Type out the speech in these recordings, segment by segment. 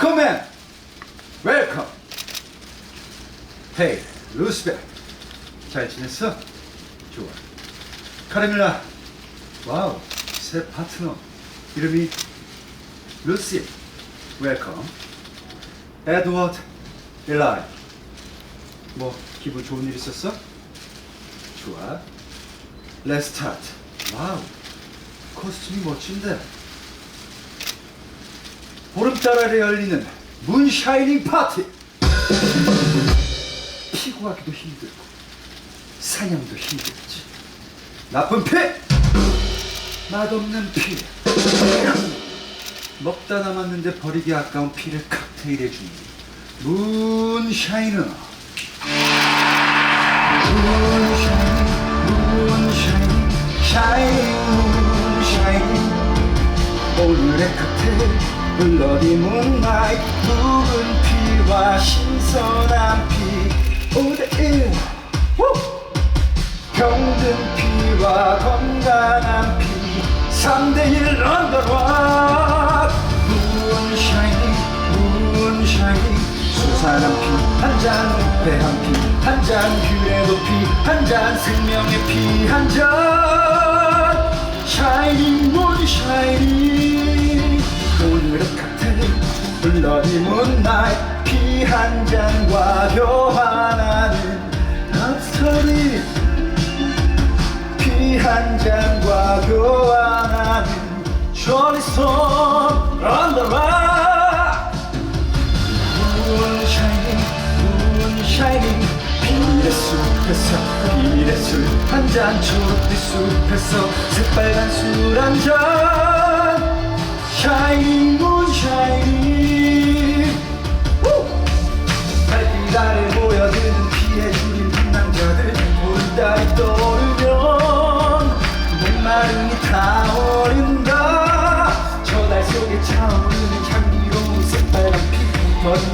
웰컴 맨 웰컴 헤이 루스벨 잘 지냈어? 좋아. 카르밀라. 와우 새 파트너. 이름이 루시. 웰컴 에드워드 일라이. 뭐 기분 좋은 일 있었어? 좋아. 렛츠 스타트 와우 코스튬이 멋진데 보름달 아래 열리는 문샤이닝 파티. 피구하기도 힘들고 사냥도 힘들지. 나쁜 피! 맛없는 피! 먹다 남았는데 버리기 아까운 피를 칵테일해 주는 문샤이너. 문샤이닝 문샤이닝 샤이닝 문샤이닝 오늘의 칵테일 블러디 문나잇 묵은 피와 신선한 피. 5대1 병든 피와 건강한 피. 3대1 런던와 문샤이닝 문샤이닝 수산한 피한 잔, 배한 피한 잔, 귤의 높이 한 잔, 생명의 피 한잔 블러디 문나잇 피한 잔과 교환하는 랍스터리 피한 잔과 교환하는 조리손 언더락 문샤이닝 문샤이닝. 비밀의 숲에서 비밀의 술한잔 초록빛 숲에서 새빨간 술 한 잔. 샤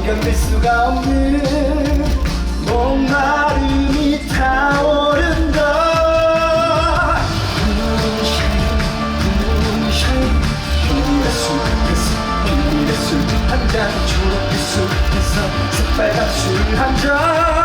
견딜 수가 없는 목마름이 타오른다. 비밀의 술 비밀의 술한잔 초록빛 술에서 새빨간 술한잔.